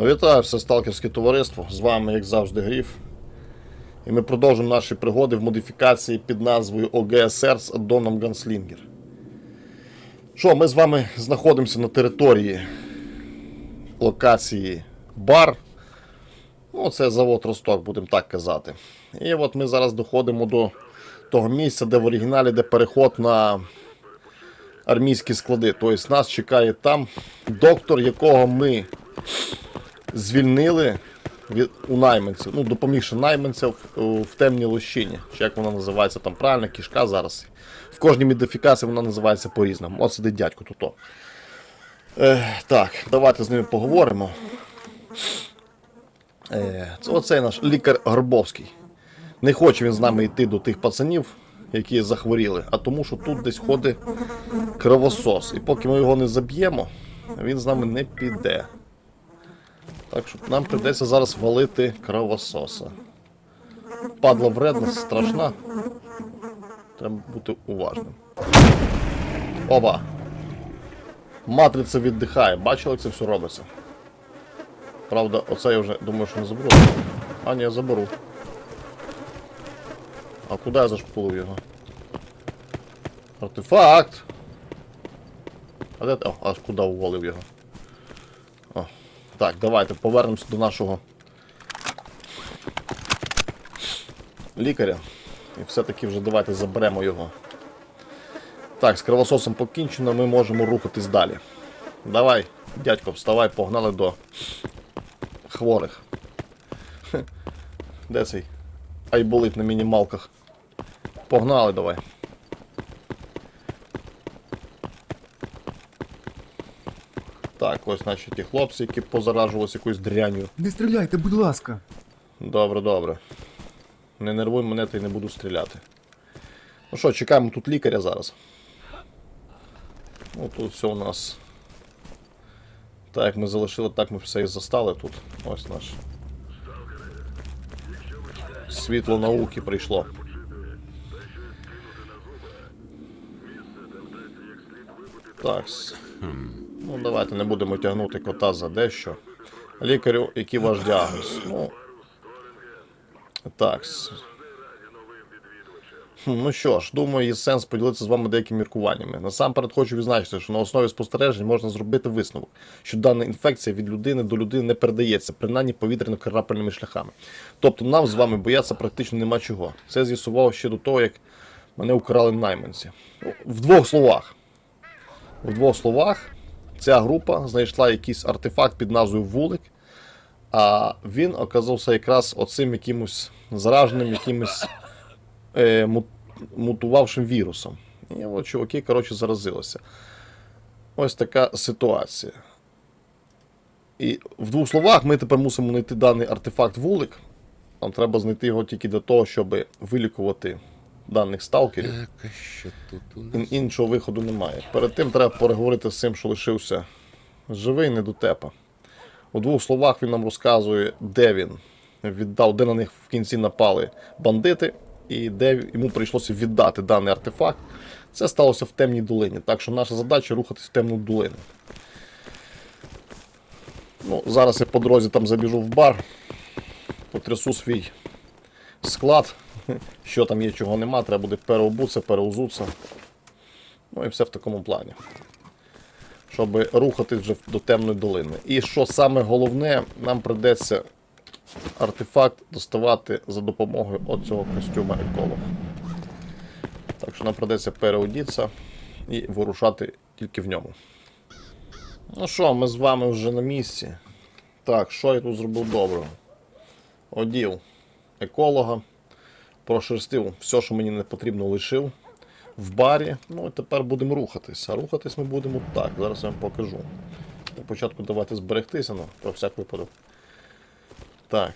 Вітаю все сталкерське товариство. З вами, як завжди, Гріф. І ми продовжуємо наші пригоди в модифікації під назвою OGSR з аддоном Ганслінгер. Що, ми з вами знаходимося на території локації Бар. Ну, це завод Росток, будемо так казати. І от ми зараз доходимо до того місця, де в оригіналі де переход на армійські склади. Тобто нас чекає там доктор, якого ми звільнили від, у найманців, ну, допомігши найманцям в, темній лощині. Чи як вона називається там правильно, кішка зараз. В кожній модифікації вона називається по-різному. От сидить дядько тут. Е, так, давайте з ними поговоримо. Е, це оцей наш лікар Горбовський. Не хоче він з нами йти до тих пацанів, які захворіли, а тому, що тут десь ходить кровосос. І поки ми його не заб'ємо, він з нами не піде. Так що нам прийдеться зараз валити кровососа. Падла вредна, страшна. Треба бути уважним. Оба! Матриця віддихає. Бачили, як це все робиться? Правда, оце я вже думаю, що не заберу. А, ні, я заберу. А куди я зашпулив його? Артефакт! А де ти? О, аж куди уволив його? Так, давайте повернемося до нашого лікаря. І все-таки вже давайте заберемо його. Так, з кровососом покінчено, ми можемо рухатись далі. Давай, дядько, вставай, погнали до хворих. Де цей? Ай болить на мінімалках. Погнали давай. Так, ось наші ті хлопці, які позаражувалися якоюсь дрянью. Не стріляйте, будь ласка. Добре, добре. Не нервуй мене, та й не буду стріляти. Ну що, чекаємо тут лікаря зараз. Ну тут все у нас. Так, як ми залишили, так ми все і застали тут. Ось наш. Світло науки прийшло. Так. Ну, давайте не будемо тягнути кота за дещо. Лікарю, який ваш діагноз? Ну. Так. Ну що ж, думаю, є сенс поділитися з вами деякими міркуваннями. Насамперед хочу відзначити, що на основі спостережень можна зробити висновок, що дана інфекція від людини до людини не передається, принаймні повітряно-карапельними шляхами. Тобто нам з вами боятися практично нема чого. Це з'ясував ще до того, як мене украли найманці. В двох словах. В двох словах, ця група знайшла якийсь артефакт під назвою Вулик, а він оказався якраз оцим якимось зараженим, якимось е, мутувавшим вірусом. І от чуваки, коротше, заразилися. Ось така ситуація. І в двох словах ми тепер мусимо знайти даний артефакт вулик. Нам треба знайти його тільки для того, щоб вилікувати даних сталкерів. Так, а що тут у нас? Ін- Іншого виходу немає. Перед тим треба переговорити з цим, що лишився живий, не дотепа. У двох словах він нам розказує, де він віддав, де на них в кінці напали бандити, і де йому прийшлося віддати даний артефакт. Це сталося в темній долині. Так що наша задача рухатись в темну долину. Ну, зараз я по дорозі там забіжу в бар, потрясу свій склад. Що там є, чого нема, треба буде переобутися, переузутися. Ну і все в такому плані. Щоб рухатись вже до темної долини. І що саме головне, нам придеться артефакт доставати за допомогою оцього костюма еколога. Так що нам придеться переодітися і вирушати тільки в ньому. Ну що, ми з вами вже на місці. Так, що я тут зробив доброго? Одів еколога прошерстив все, що мені не потрібно, лишив в барі. Ну і тепер будемо рухатись. А рухатись ми будемо так. Зараз я вам покажу. Для початку давайте зберегтися, ну, про всяк випадок. Так,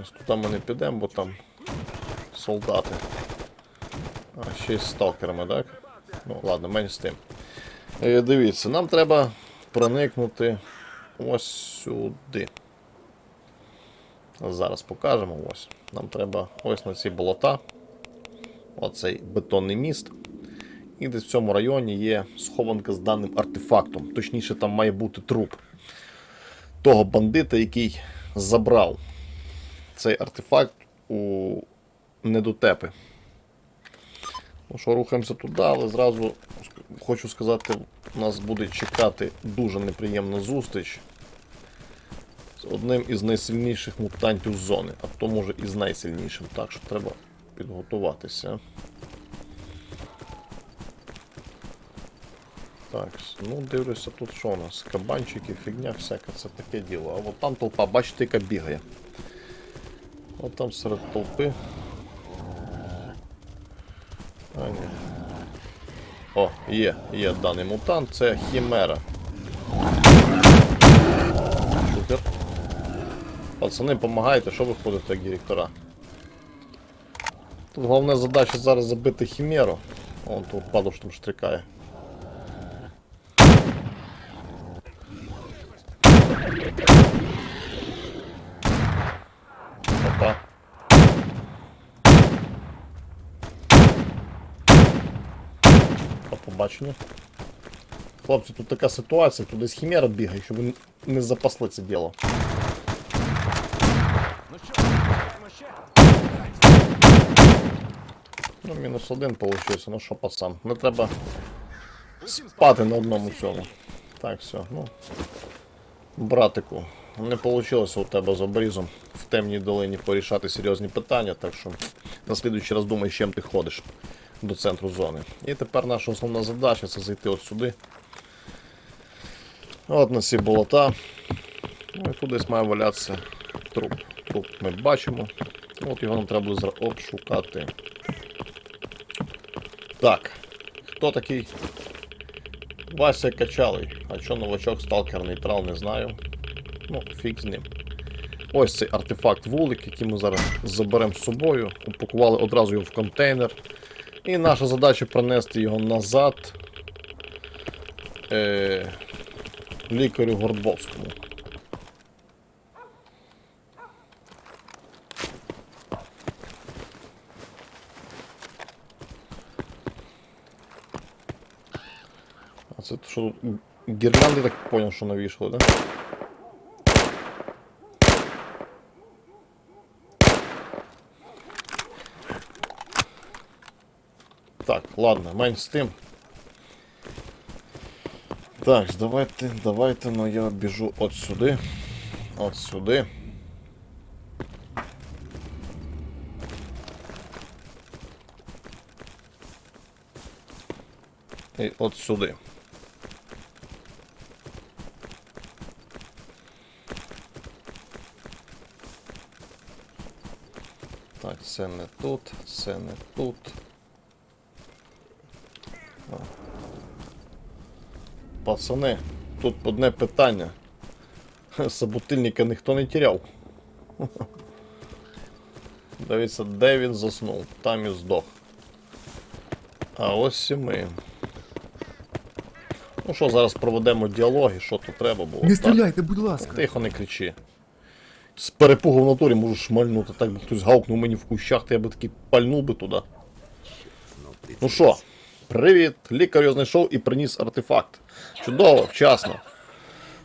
ось туди ми не підемо, бо там солдати. А, ще й з сталкерами, так? Ну, ладно, менш з тим. Е, дивіться, нам треба проникнути ось сюди. Зараз покажемо. Ось. Нам треба ось на ці болота. Оцей бетонний міст. І десь в цьому районі є схованка з даним артефактом. Точніше, там має бути труп. того бандита, який забрав цей артефакт у недотепи. Ну що, рухаємося туди, але зразу хочу сказати, нас буде чекати дуже неприємна зустріч одним із найсильніших мутантів зони, а то може і з найсильнішим, так що треба підготуватися. Так, ну дивлюся, тут що у нас? Кабанчики, фігня, всяка, це таке діло. А от там толпа, бачите, яка бігає. От там серед толпи. А, ні. О, є, є даний мутант, це Хімера. Пацани, допомагайте, що ви ходите як директора? Тут головна задача зараз забити Хімеру. Вон тут падуш там штрикає. Опа. Хлопці, тут така ситуація, тут десь хімера бігає, щоб не запасли це діло. Ну, мінус один получився, ну що пацан. Не треба спати на одному цьому. Так, все, ну. Братику, не вийшло у тебе з обрізом в темній долині порішати серйозні питання, так що на слідуючий раз думай, чим ти ходиш до центру зони. І тепер наша основна задача це зайти от сюди. От на ці болота. Ну і тут десь має валятися труп. Труп ми бачимо. От його нам треба обшукати. Так. Хто такий? Вася Качалий. А що новачок сталкер нейтрал, не знаю. Ну, фіг з ним. Ось цей артефакт вулик, який ми зараз заберемо з собою. Упакували одразу його в контейнер. І наша задача принести його назад е, лікарю Горбовському. це що тут гірлянди, так поняв, що навішали, да? Так, ладно, менш з тим. Так, давайте, давайте, ну я біжу от сюди. От сюди. І от сюди. Так, це не тут, це не тут. А. Пацани, тут одне питання. Собутильника ніхто не тіряв. Дивіться, де він заснув, там і здох. А ось і ми. Ну що, зараз проведемо діалоги, що тут треба було. Не стріляйте, будь ласка. Тихо, не кричи. З перепугу в натурі можу шмальнути, так би хтось гавкнув мені в кущах, то я би такий пальнув би туди. Ну що, привіт! Лікар його знайшов і приніс артефакт. Чудово, вчасно.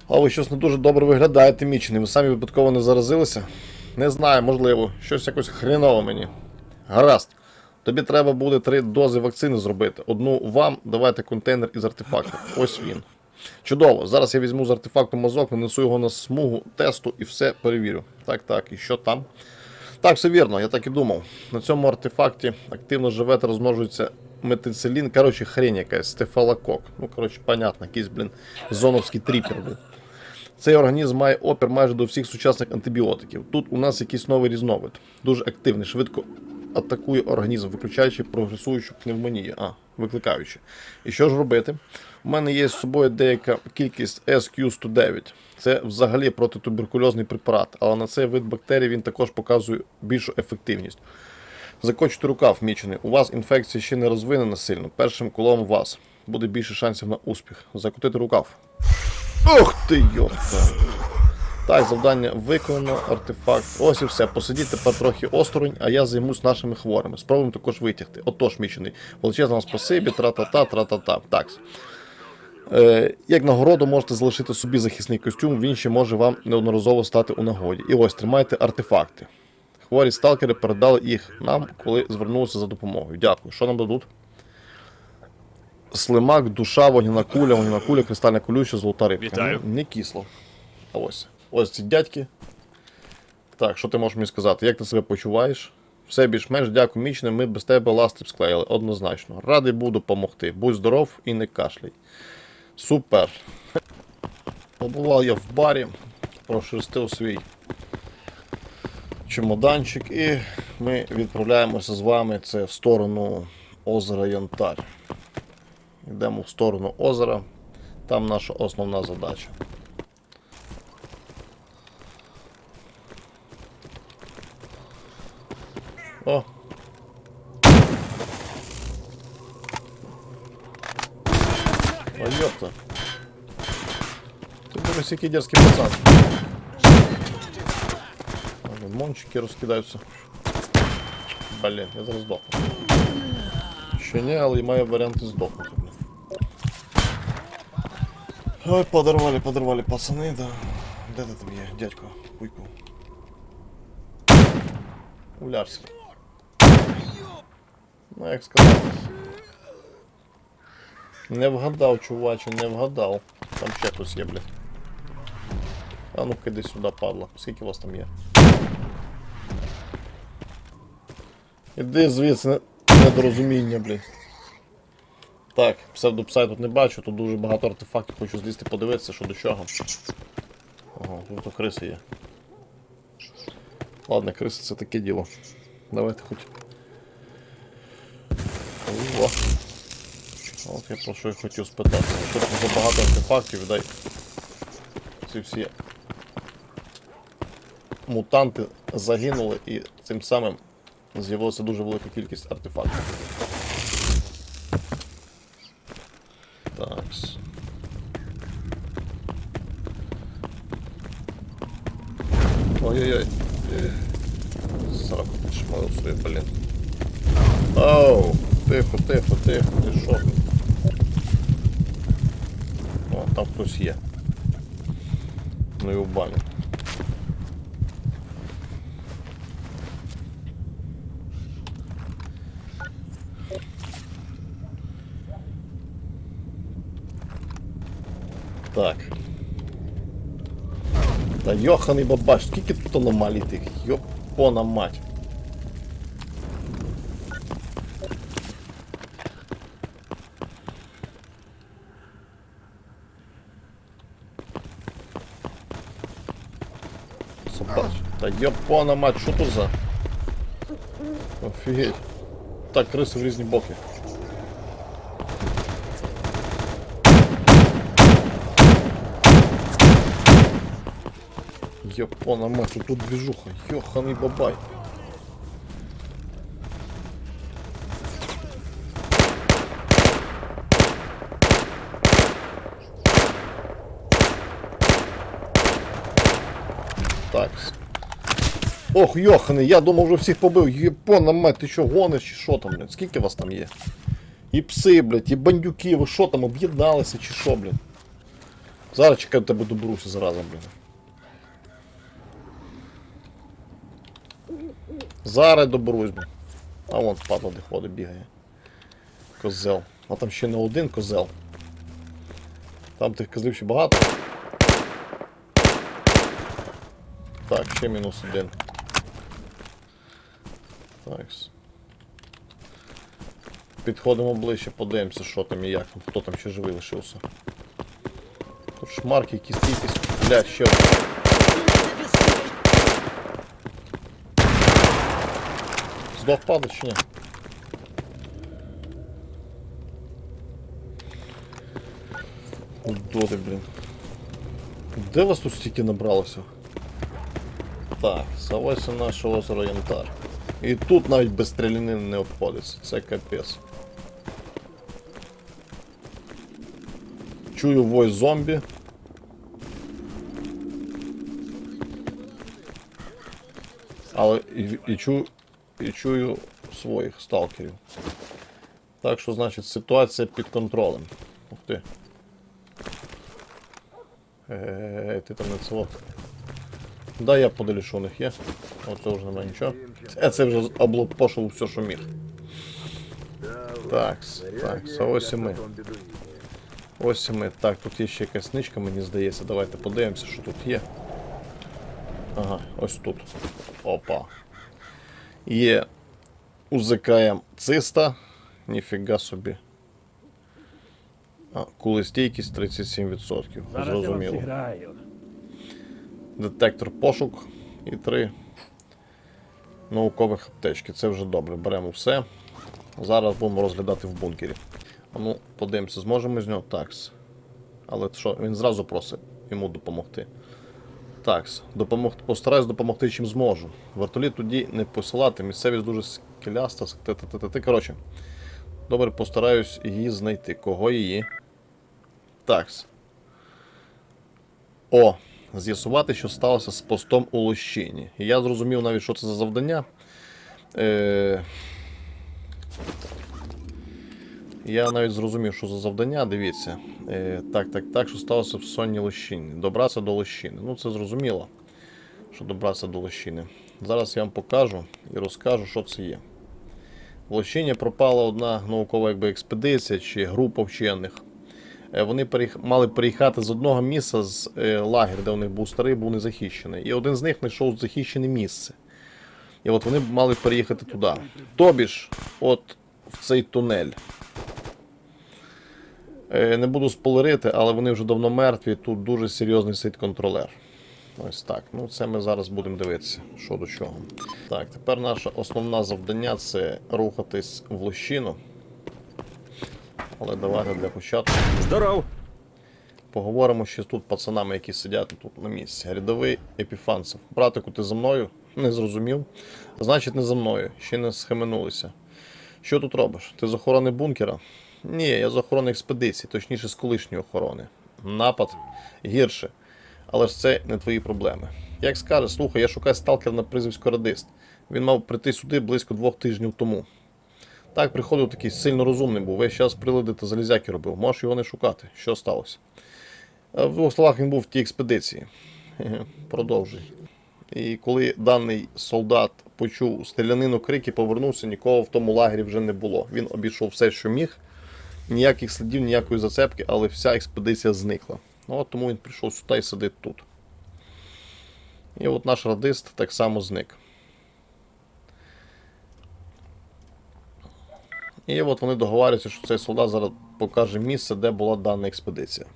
А ви щось не дуже добре виглядаєте, мічений. Ви самі випадково не заразилися? Не знаю, можливо, щось якось хреново мені. Гаразд. Тобі треба буде три дози вакцини зробити. Одну вам, давайте контейнер із артефактом. Ось він. Чудово. Зараз я візьму з артефакту мазок, нанесу його на смугу тесту і все перевірю. Так, так, і що там? Так, все вірно, я так і думав. На цьому артефакті активно живе та розмножується метицилін. Коротше, хрень якась, стефалокок. Ну, коротше, понятно, якийсь, блін, зоновський тріпер, блін. Цей організм має опір майже до всіх сучасних антибіотиків. Тут у нас якийсь новий різновид. Дуже активний, швидко атакує організм, виключаючи прогресуючу пневмонію. А, викликаючи. І що ж робити? У мене є з собою деяка кількість SQ109. Це взагалі протитуберкульозний препарат, але на цей вид бактерій він також показує більшу ефективність. Закочуйте рукав, мічений. У вас інфекція ще не розвинена сильно. Першим колом вас буде більше шансів на успіх. Закотити рукав. Ух ти, йопта. Так, завдання виконано, артефакт. Ось і все. Посидіть тепер трохи осторонь, а я займусь нашими хворими. Спробуємо також витягти. Отож, мічений. Величезне вам спасибі, тра-та-та, тра-та-та. Так. Е, як нагороду можете залишити собі захисний костюм, він ще може вам неодноразово стати у нагоді. І ось тримайте артефакти. Хворі сталкери передали їх нам, коли звернулися за допомогою. Дякую. Що нам дадуть? Слимак, душа, вогняна куля, вогняна куля, кристальна колюча, золота рибка. Вітаю. Ну, Не кисло. А ось. Ось ці дядьки. Так, що ти можеш мені сказати? Як ти себе почуваєш? Все більш-менш дякую, мічне, ми без тебе ласти б склеїли, однозначно. Радий буду допомогти. Будь здоров і не кашляй. Супер. Побував я в барі, прошерстив свій чемоданчик, і ми відправляємося з вами це в сторону озера Янтар. Йдемо в сторону озера. Там наша основна задача. ёпта. Ти дивись, який дерзкий пацан. А, Лимончики розкидаються. Блін, я зараз здохну. Ще не, але маю варіанти здохнути. блін. Ой, подорвали, подорвали пацани, да. Де ти там є, дядько? Хуйку. Улярський. Ну, як сказати. Не вгадав, чуваче, не вгадав. Там ще хтось є, блядь. А ну-ка іди сюди, падла. Скільки вас там є? Іди звідси, недорозуміння, блядь. Так, псевдопсай тут не бачу, тут дуже багато артефактів, хочу злізти подивитися, що до чого. Ага, тут криси є. Ладно, криси це таке діло. Давайте хоч. О. От я про що я хотів спитати. Тут багато артефактів, дай. Ці всі мутанти загинули і цим самим з'явилася дуже велика кількість артефактів. Такс. Ой-ой-ой. Сраку підшмалив свої, блін. Оу, тихо, тихо, тихо, ти що? О, там хтось є. Ну і в бані. Так. Та йоханий бабаш, скільки тут аномалій тих? Йопона мать. Собач. Та йопона мать, що тут за? Офігеть. Так, криси в різні боки. Япона мать, тут движуха, йоханий бабай. Ох, йоханий, я думав вже всіх побив. Япона мать, ти що гониш чи що там, блядь? Скільки вас там є? І пси, блядь, і бандюки, ви що там, об'єдналися чи що, блядь? Зараз чекаю тебе доберуся зразу, блядь. Зараз доберусь, блядь. А вон падла де ходить, бігає. Козел. А там ще не один козел. Там тих козлів ще багато. Так, ще мінус один. Так. Підходимо ближче, подивимося, що там і як хто там ще живий лишився. Тут шмарки, якісь якісь. Блядь, ще один. Здох падать чи ні? Удоди, блін. Де вас тут стільки набралося? Так, ось наше озеро Янтар. І тут навіть без стрілянини не обходиться. Це капець. Чую вой зомбі. Але і, і, чую, і чую своїх сталкерів. Так що, значить, ситуація під контролем. Ух ти. Е, ти там не ціло. Да, я подивлюсь, що у них є. Оце вже немає нічого. Це, це вже облапошив все, що міг. Так, так, а ось і ми. Ось і ми. Так, тут є ще якась ничка, мені здається. Давайте подивимося, що тут є. Ага, ось тут. Опа. Є УЗКМ циста. Ніфіга собі. А, кулестійкість 37%. Зараз я вам Зрозуміло. Детектор пошук і три наукових аптечки. Це вже добре. Беремо все. Зараз будемо розглядати в бункері. А ну, подивимося, зможемо з нього такс. Але що, він зразу просить йому допомогти. Такс. Допомогти, постараюсь допомогти чим зможу. Вертоліт тоді не посилати, місцевість дуже скеляста. Ти, коротше. Добре, постараюсь її знайти. Кого її? Такс. О, з'ясувати, що сталося з постом у Лощині. І я зрозумів навіть, що це за завдання. Е... Я навіть зрозумів, що за завдання, дивіться. Е, так, так, так, що сталося в сонній Лощині. Добратися до Лощини. Ну, це зрозуміло, що добратися до Лощини. Зараз я вам покажу і розкажу, що це є. В Лощині пропала одна наукова якби, експедиція чи група вчених. Е, Вони мали переїхати з одного місця з е, лагеря, де у них був старий, був незахищений. І один з них знайшов захищене місце. І от вони мали переїхати туди. Тобі ж, от в цей тунель. Е, Не буду спойлерити, але вони вже давно мертві. Тут дуже серйозний сидить контролер. Ось так. Ну, це ми зараз будемо дивитися, що до чого. Так, тепер наше основне завдання це рухатись в лощину. Але давайте для початку Здоров! поговоримо ще тут пацанами, які сидять тут на місці. Рядовий епіфанцев. Братику, ти за мною? Не зрозумів. Значить, не за мною. Ще не схаменулися. Що тут робиш? Ти з охорони бункера? Ні, я з охорони експедиції, точніше з колишньої охорони. Напад гірше. Але ж це не твої проблеми. Як скажеш, слухай, я шукаю сталкер на прізвисько радист. Він мав прийти сюди близько двох тижнів тому. Так, приходив такий сильно розумний був, весь час прилади та залізяки робив. Можеш його не шукати. Що сталося? В двох словах він був в тій експедиції. Продовжуй. І коли даний солдат почув стрілянину крики, повернувся, нікого в тому лагері вже не було. Він обійшов все, що міг. Ніяких слідів, ніякої зацепки, але вся експедиція зникла. Ну, от тому він прийшов сюди і сидить тут. І от наш радист так само зник. І от вони договарюються, що цей солдат зараз покаже місце, де була дана експедиція.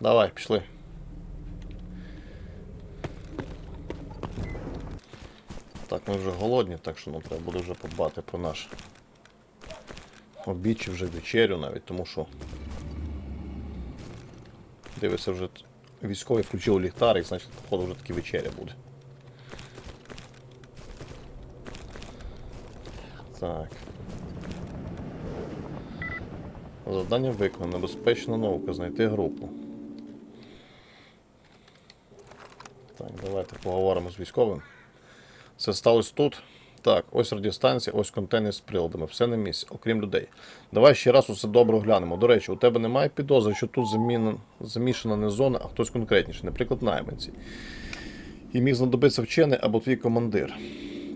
Давай, пішли. Так, ми вже голодні, так що нам треба буде вже подбати про наш обід чи вже вечерю навіть, тому що. Дивиться, вже військовий включив ліхтарик, значить, походу вже таки вечеря буде. Так. Завдання виконано. Небезпечна наука. Знайти групу. Так, давайте поговоримо з військовим. Це сталося тут. Так, ось радіостанція, ось контейнер з приладами. Все на місці, окрім людей. Давай ще раз усе добре оглянемо. До речі, у тебе немає підозри, що тут заміна, замішана не зона, а хтось конкретніший, наприклад, найманці. І міг знадобитися вчений або твій командир.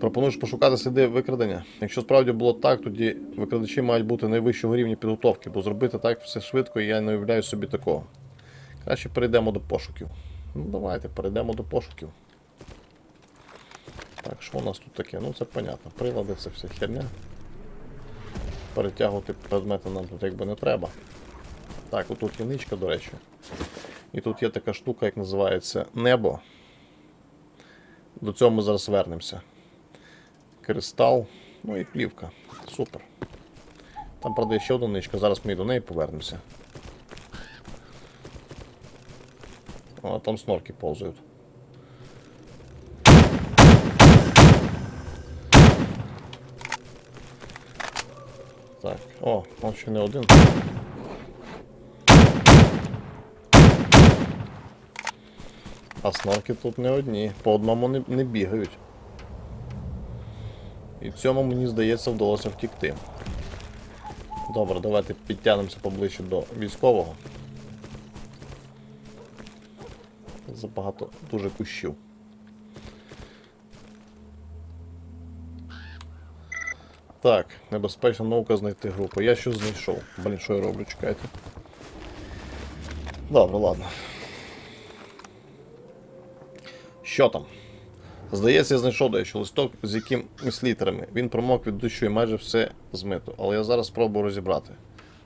Пропонуєш пошукати сліди викрадення. Якщо справді було так, тоді викрадачі мають бути найвищого рівня підготовки, бо зробити так все швидко, я не уявляю собі такого. Краще перейдемо до пошуків. Ну давайте, перейдемо до пошуків. Так, що у нас тут таке? Ну це понятно. Прилади, це вся херня. Перетягувати предмети нам тут якби не треба. Так, отут є ничка, до речі. І тут є така штука, як називається небо. До цього ми зараз вернемося. Кристал, ну і плівка. Супер. Там, правда, ще одна ничка, зараз ми і до неї повернемося. О, там снорки повзають. Так, о, он ще не один. А снорки тут не одні, по одному не, не бігають. І цьому, мені здається, вдалося втікти. Добре, давайте підтягнемося поближче до військового. Забагато дуже кущів. Так, небезпечна наука знайти групу. Я щось знайшов. Блін, що я роблю, чекайте. Добре, ладно. Що там? Здається, я знайшов дещо листок з якимись літерами. Він промок від дощу і майже все змито. Але я зараз спробую розібрати.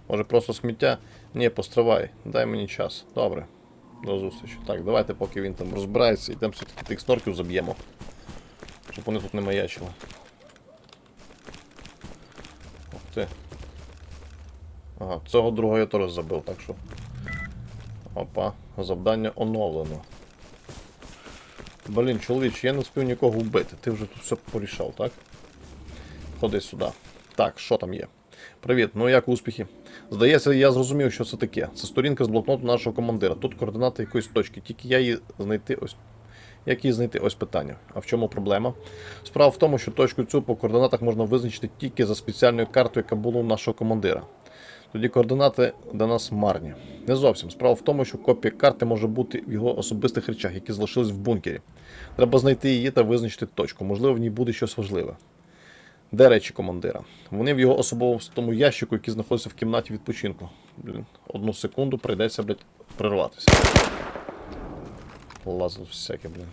Може просто сміття? Ні, постривай, дай мені час. Добре. До зустрічі. Так, давайте, поки він там розбирається, йдемо все-таки тих снорків заб'ємо. Щоб вони тут не маячили. Ух ти. Ага, цього другого я теж забив, так що. Опа, завдання оновлено. Блін, чоловіч, я не встиг нікого вбити. Ти вже тут все порішав, так? Ходи сюди. Так, що там є? Привіт, ну як успіхи? Здається, я зрозумів, що це таке. Це сторінка з блокноту нашого командира. Тут координати якоїсь точки. Тільки я її знайти ось. Як її знайти? Ось питання. А в чому проблема? Справа в тому, що точку цю по координатах можна визначити тільки за спеціальною картою, яка була у нашого командира. Тоді координати для нас марні. Не зовсім. Справа в тому, що копія карти може бути в його особистих речах, які залишились в бункері. Треба знайти її та визначити точку. Можливо, в ній буде щось важливе. Де речі командира? Вони в його особовому ящику, який знаходиться в кімнаті відпочинку. Блін, одну секунду прийдеться, блядь, прерватися. Лазило всяке, блін.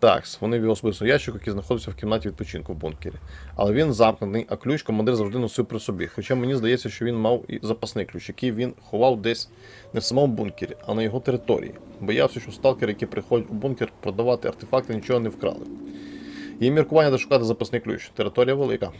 Так, вони в його особистому ящик, який знаходиться в кімнаті відпочинку в бункері. Але він замкнений, а ключ командир завжди носив при собі. Хоча мені здається, що він мав і запасний ключ, який він ховав десь не в самому бункері, а на його території. Боявся, що сталкери, які приходять у бункер продавати артефакти, нічого не вкрали. Є міркування, дошукати запасний ключ. Територія велика.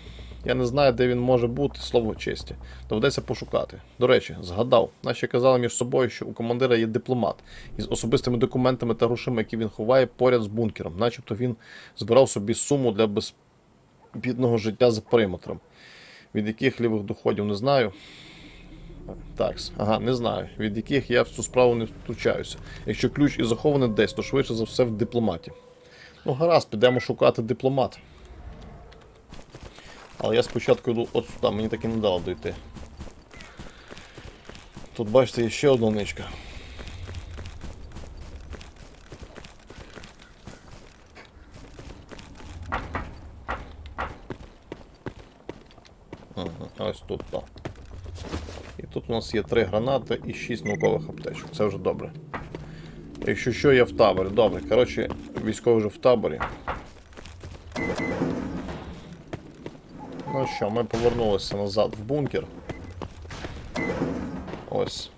Я не знаю, де він може бути, слово честі. Доведеться пошукати. До речі, згадав, наші казали між собою, що у командира є дипломат із особистими документами та грошима, які він ховає поряд з бункером, начебто він збирав собі суму для безбідного життя за периметром. Від яких лівих доходів не знаю. Так, ага, не знаю. Від яких я в цю справу не втручаюся. Якщо ключ і захований десь, то швидше за все в дипломаті. Ну, гаразд, підемо шукати дипломат. Але я спочатку йду от сюди, мені так і не дало дойти. Тут бачите, є ще одна ничка. Ага, ось тут так. І тут у нас є три гранати і шість наукових аптечок. Це вже добре. Якщо що, я в таборі. Добре. Коротше, військовий вже в таборі. Ну що, ми повернулися назад в бункер. Ось.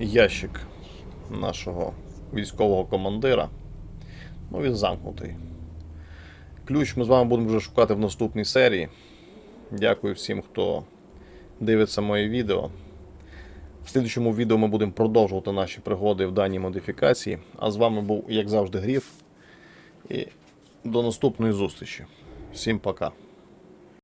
Ящик нашого військового командира. Ну, він замкнутий. Ключ ми з вами будемо вже шукати в наступній серії. Дякую всім, хто дивиться моє відео. В слідчому відео ми будемо продовжувати наші пригоди в даній модифікації. А з вами був, як завжди, Гріф. І до наступної зустрічі. Всім пока.